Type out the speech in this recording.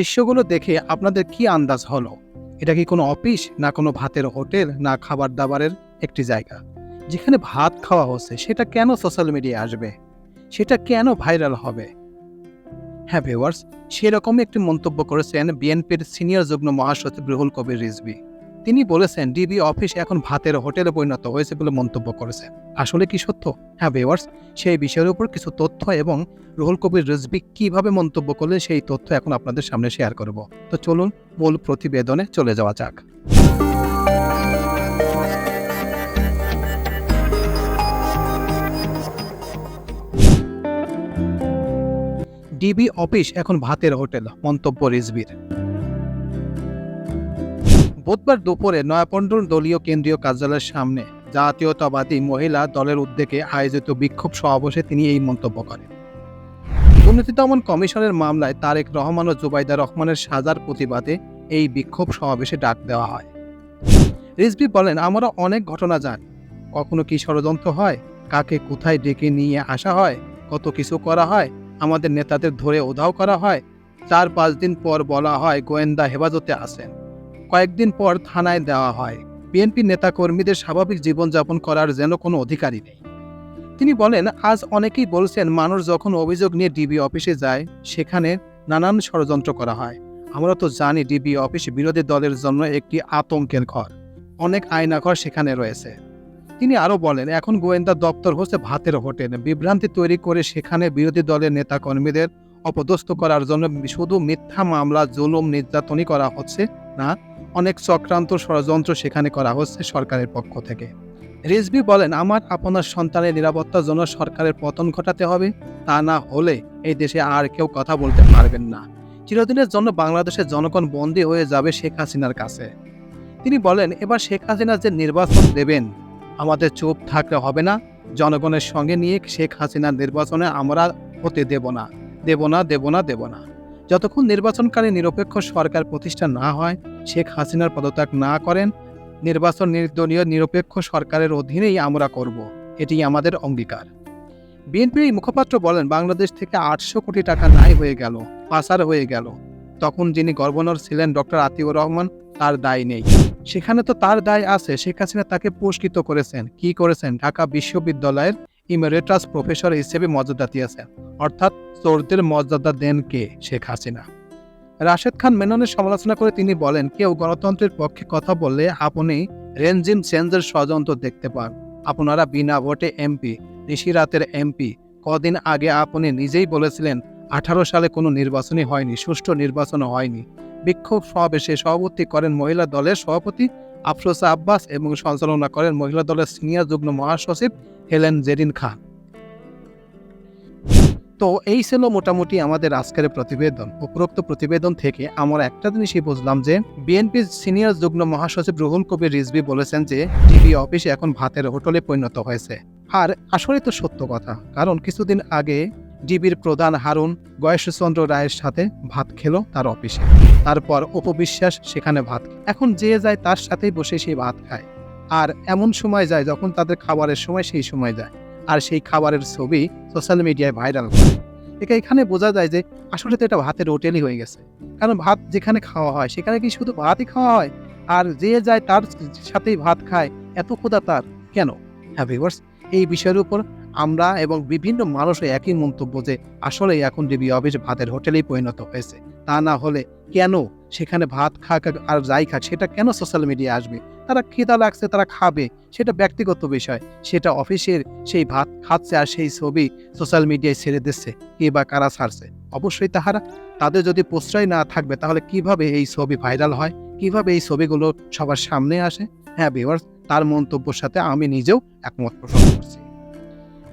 দৃশ্যগুলো দেখে আপনাদের কি আন্দাজ হলো? এটা কি কোনো অফিস, না কোনো ভাতের হোটেল, না খাবার দাবারের একটি জায়গা? যেখানে ভাত খাওয়া হচ্ছে, সেটা কেন সোশ্যাল মিডিয়া আসবে? সেটা কেন ভাইরাল হবে? হ্যাঁ ভিওয়ার্স সেরকমই একটি মন্তব্য করেছেন বিএনপির সিনিয়র যুগ্ম মহাসচিব রুহুল কবির রিজভি। তিনি বলেছেন, ডিবি অফিস এখন ভাতের হোটেলে পরিণত হয়েছে বলে মন্তব্য করেছে। আসলে কি সত্য? হ্যাঁ ভিউয়ার্স সেই বিষয়ের উপর কিছু তথ্য এবং রুহুল কবির রিজভি কীভাবে মন্তব্য করলে সেই তথ্য এখন আপনাদের সামনে শেয়ার করব। তো চলুন, মূল প্রতিবেদনে চলে যাওয়া যাক। ডিবি অফিস এখন ভাতের হোটেল, মন্তব্য রিজভির। বুধবার দুপুরে নয়াপন্ডুর দলীয় কেন্দ্রীয় কার্যালয়ের সামনে জাতীয়তাবাদী মহিলা দলের উদ্যোগে আয়োজিত বিক্ষোভ সমাবেশে তিনি এই মন্তব্য করেন। দুর্নীতি দমন কমিশনের মামলায় তারেক রহমান ও জুবাইদা রহমানের সাজার প্রতিবাদে এই বিক্ষোভ সমাবেশে ডাক দেওয়া হয়। রিজভি বলেন, আমরা অনেক ঘটনা জানি। কখনো কি ষড়যন্ত্র হয়? কাকে কোথায় ডেকে নিয়ে আসা হয়? কত কিছু করা হয়? আমাদের নেতাদের ধরে ওধাও করা হয়? চার পাঁচ দিন পর বলা হয় গোয়েন্দা হেফাজতে আসেন কয়েকদিন পর থানায় দেওয়া হয়। বিএনপি নেতাকর্মীদের স্বাভাবিক জীবনযাপন করার যেন কোনো অধিকারই নেই। তিনি বলেন, আজ অনেকেই বলছেন, মানুষ যখন অভিযোগ নিয়ে ডিবি অফিসে যায়, সেখানে নানান ষড়যন্ত্র করা হয়। আমরা তো জানি ডিবি অফিস বিরোধী দলের জন্য একটি আতঙ্কের ঘর। অনেক আয়নাঘর সেখানে রয়েছে। তিনি আরও বলেন, এখন গোয়েন্দা দপ্তর হচ্ছে ভাতের হোটেল। বিভ্রান্তি তৈরি করে সেখানে বিরোধী দলের নেতাকর্মীদের অপদস্থ করার জন্য শুধু মিথ্যা মামলা, জুলুম, নির্যাতনই করা হচ্ছে। না, অনেক চক্রান্ত ষড়যন্ত্র সেখানে করা হচ্ছে সরকারের পক্ষ থেকে। রিজভি বলেন, আমার, আপনার সন্তানের নিরাপত্তার জন্য সরকারের পতন ঘটাতে হবে। তা না হলে এই দেশে আর কেউ কথা বলতে পারবেন না। চিরদিনের জন্য বাংলাদেশের জনগণ বন্দী হয়ে যাবে শেখ হাসিনার কাছে। তিনি বলেন, এবার শেখ হাসিনা যে নির্বাচন দেবেন, আমাদের চুপ থাকলে হবে না। জনগণের সঙ্গে নিয়ে শেখ হাসিনার নির্বাচনে আমরা হতে দেব না। দেব না দেব না দেব না। যতক্ষণ নির্বাচনকারী নিরপেক্ষ সরকার প্রতিষ্ঠা না হয় শেখ হাসিনার পদত্যাগ না করেন, নির্বাচন নির্দলীয় নিরপেক্ষ সরকারের অধীনেই আমরা করব, এটি আমাদের অঙ্গীকার। বিএনপির মুখপাত্র বলেন, বাংলাদেশ থেকে আটশো কোটি টাকা নাই হয়ে গেল, পাচার হয়ে গেল। তখন যিনি গভর্নর ছিলেন ডক্টর আতিউর রহমান, তার দায় নেই। সেখানে তো তার দায় আছে, শেখ হাসিনা তাকে পুরস্কৃত করেছেন। কি করেছেন? ঢাকা বিশ্ববিদ্যালয়ের ইমেরিটাস প্রফেসর হিসেবে মর্যাদা দিয়েছেন। অর্থাৎ চোরদের মর্যাদা দেন কে? শেখ হাসিনা। রাশেদ খান মেননের সমালোচনা করে তিনি বলেন, কেউ গণতন্ত্রের পক্ষে কথা বললে আপনি রেঞ্জিম চেঞ্জের ষড়যন্ত্র দেখতে পান। আপনারা বিনা ভোটে এমপি ঋষিরাতের এমপি। কদিন আগে আপনি নিজেই বলেছিলেন, আঠারো সালে কোনো নির্বাচনই হয়নি, সুষ্ঠু নির্বাচনও হয়নি। বিক্ষোভ সমাবেশে সভাপতি করেন মহিলা দলের সভাপতি আফরোজা আব্বাস এবং সঞ্চালনা করেন মহিলা দলের সিনিয়র যুগ্ম মহাসচিব হেলেন জেরিন খান। তো এই ছিল মোটামুটি আমাদের আজকের প্রতিবেদন। উপরোক্ত প্রতিবেদন থেকে আমরা একটা জিনিসই বুঝলাম যে, বিএনপির সিনিয়র যুগ্ম মহাসচিব রুহুল কবির রিজভি বলেছেন যে টিভি অফিস এখন ভাতের হোটেলে পরিণত হয়েছে। আর আসলে তো সত্য কথা, কারণ কিছুদিন আগে ডিবির প্রধান হারুন গয়েশচন্দ্র রায়ের সাথে ভাত খেলো তার অফিসে। তারপর উপবিশ্বাস সেখানে ভাত এখন যে যায় তার সাথেই বসে সেই ভাত খায়। আর এমন সময় যায় যখন তাদের খাবারের সময় সেই সময় যায়। আর সেই খাবারের ছবি সোশ্যাল মিডিয়ায় ভাইরাল এটা এখানে বোঝা যায় যে আসলে তো এটা ভাতের হোটেলই হয়ে গেছে। কারণ ভাত যেখানে খাওয়া হয়, সেখানে কি শুধু ভাতই খাওয়া হয়? আর যে যায় তার সাথেই ভাত খায়, এত ক্ষুদা তার। কেন? হ্যাঁ ভিভার্স এই বিষয়ের উপর আমরা এবং বিভিন্ন মানুষের একই মন্তব্য যে আসলে এখন ডিবি অফিস ভাতের হোটেলেই পরিণত হয়েছে। তা না হলে কেন সেখানে ভাত খাক আর যাই খাক, সেটা কেন সোশ্যাল মিডিয়ায় আসবে? তারা খিদা লাগছে, তারা খাবে, সেটা ব্যক্তিগত বিষয়। সেটা অফিসের সেই ভাত খাচ্ছে আর সেই ছবি সোশ্যাল মিডিয়ায় ছেড়ে দিচ্ছে, কে বা কারা ছাড়ছে? অবশ্যই তাহারা। তাদের যদি প্রশ্রয় না থাকবে, তাহলে কীভাবে এই ছবি ভাইরাল হয়? কীভাবে এই ছবিগুলো সবার সামনে আসে? হ্যাঁ ভিউয়ার্স তার মন্তব্যের সাথে আমি নিজেও একমত পোষণ করছি।